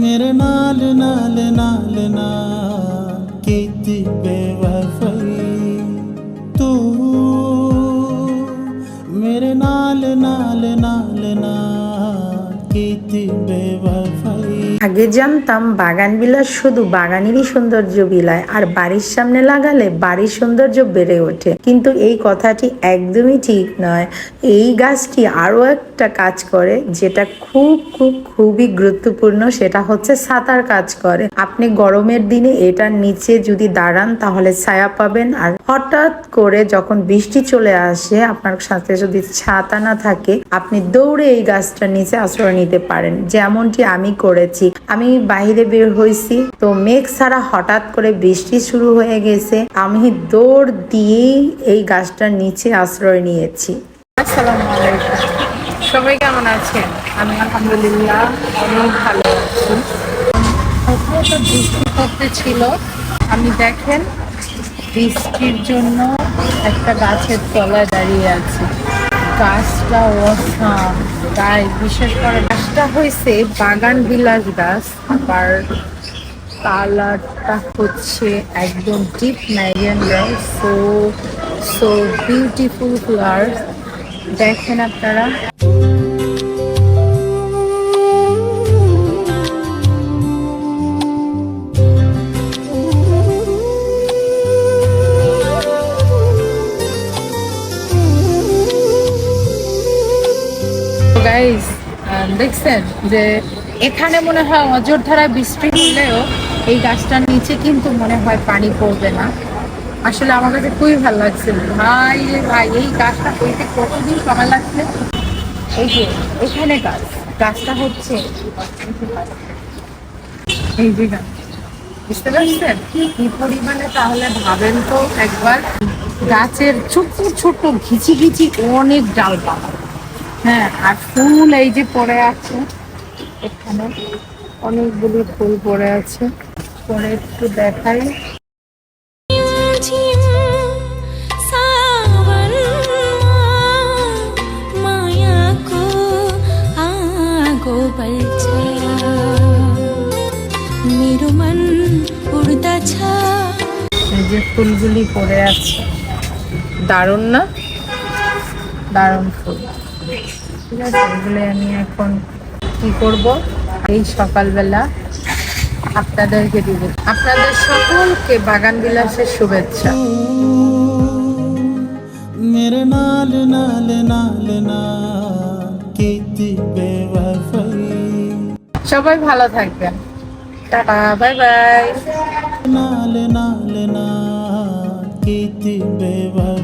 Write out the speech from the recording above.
मेरे नाल नाल नाल नाल कीती बेवफाई। मेरे नाल नाल नाल আগে জানতাম বাগান বিলাস শুধু বাগানেরই সৌন্দর্য বিলায়, আর বাড়ির সামনে লাগালে বাড়ির সৌন্দর্য বেড়ে ওঠে। কিন্তু এই কথাটি একদমই ঠিক নয়। এই গাছটি আরও একটা কাজ করে, যেটা খুব খুব, খুবই গুরুত্বপূর্ণ, সেটা হচ্ছে ছাতার কাজ করে। আপনি গরমের দিনে এটার নিচে যদি দাঁড়ান, তাহলে ছায়া পাবেন। আর হঠাৎ করে যখন বৃষ্টি চলে আসে, আপনার সাথে যদি ছাতা না থাকে, আপনি দৌড়ে এই গাছটার নিচে আশ্রয় নিতে পারেন। যেমনটি আমি করেছি। আমি বাইরে বের হয়েছি তো মেঘ ছাড়া হঠাৎ করে বৃষ্টি শুরু হয়ে গেছে। আমি দৌড় দিয়েই এই গাছটার নিচে আশ্রয় নিয়েছি। সবাই কেমন আছেন? আমি আলহামদুলিল্লাহ অনেক ভালো আছি। তো বৃষ্টি পড়তে ছিল। আমি দেখেন, বৃষ্টির জন্য একটা গাছের তলায় দাঁড়িয়ে আছি। গাছটা অসাম তাই বিশেষ করে গাছটা হয়েছে বাগান বিলাস গাছ, আবার কালারটা হচ্ছে একদম ডিপ ম্যারিয়ান গাছ সো সো বিউটিফুল ফ্লাওয়ার দেখেন আপনারা। গাইজ দেখছেন যে এখানে মনে হয় অজর বৃষ্টি হলেও এই গাছটার নিচে কিন্তু মনে হয় পানি পড়বে না। আসলে আমার কাছে খুবই ভালো লাগছে ভাই ভাই, এই গাছটা হইতে কতদিন সময় লাগছে? এই যে, এখানে গাছ, গাছটা হচ্ছে এই যে গাছ। বুঝতে পারছেন? কি পরিমাণে তাহলে ভাবেন তো একবার, গাছের ছোট্ট ছোট্ট ঘিচি ঘিচি অনেক ডালপালা। হ্যাঁ আর ফুল এই যে পড়ে আছে, এখানে অনেকগুলো ফুল পড়ে আছে। পরে একটু দেখাই। যে ফুলগুলি পড়ে আছে। দারুণ না? দারুণ ফুল। ঠিক আছে এগুলো আমি এখন কি করব? এই সকালবেলা আপনাদেরকে দিব। আপনাদের সকলকে বাগান বিলাসের শুভেচ্ছা। মেরে নাল নাল নাল না কেতি বেওয়াফাই সবাই ভালো থাকবেন। Tata bye bye. নাল নাল না কেতি বেওয়াফাই